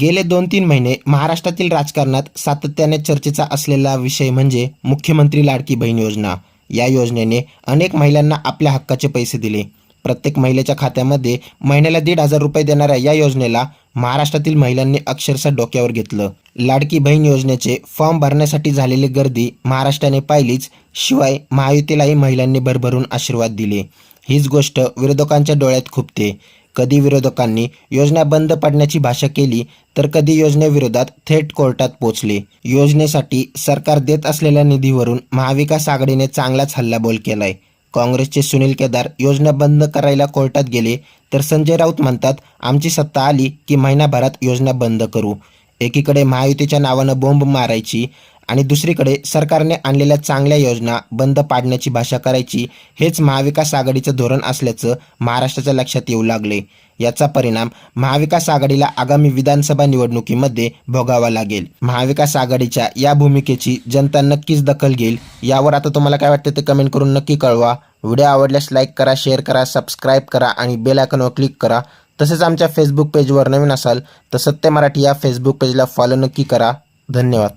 गेले दोन तीन महिने महाराष्ट्रातील राजकारणात सातत्याने चर्चेचा असलेला विषय म्हणजे मुख्यमंत्री लाडकी बहीण योजना. या योजनेने अनेक महिलांना आपल्या हक्काचे पैसे दिले. प्रत्येक महिलेच्या खात्यामध्ये महिन्याला दीड हजार रुपये देणाऱ्या या योजनेला महाराष्ट्रातील महिलांनी अक्षरशः डोक्यावर घेतलं. लाडकी बहीण योजनेचे फॉर्म भरण्यासाठी झालेली गर्दी महाराष्ट्राने पाहिलीच शिवाय महायुतीलाही महिलांनी भरभरून आशीर्वाद दिले. हीच गोष्ट विरोधकांच्या डोळ्यात खुपते. कधी विरोधकांनी योजना बंद पडण्याची भाषा केली तर कधी योजनेविरोधात थेट कोर्टात पोचले. योजनेसाठी सरकार देत असलेल्या निधीवरून महाविकास आघाडीने चांगलाच हल्लाबोल केलाय. काँग्रेसचे सुनील केदार योजना बंद करायला कोर्टात गेले तर संजय राऊत म्हणतात आमची सत्ता आली की महिनाभरात योजना बंद करू. एकीकडे महायुतीच्या नावानं बोंब मारायची आणि दुसरीकडे सरकारने आणलेल्या चांगल्या योजना बंद पाडण्याची भाषा करायची हेच महाविकास आघाडीचं धोरण असल्याचं महाराष्ट्राच्या लक्षात येऊ लागले. याचा परिणाम महाविकास आघाडीला आगामी विधानसभा निवडणुकीमध्ये भोगावा लागेल. महाविकास आघाडीच्या या भूमिकेची जनता नक्कीच दखल घेईल. यावर आता तुम्हाला काय वाटतं ते कमेंट करून नक्की कळवा. व्हिडिओ आवडल्यास लाईक करा शेअर करा सबस्क्राईब करा आणि बेल आयकॉनवर क्लिक करा. तसेच आमच्या फेसबुक पेजवर नवीन असाल तर सत्य मराठी या फेसबुक पेजला फॉलो नक्की करा. धन्यवाद.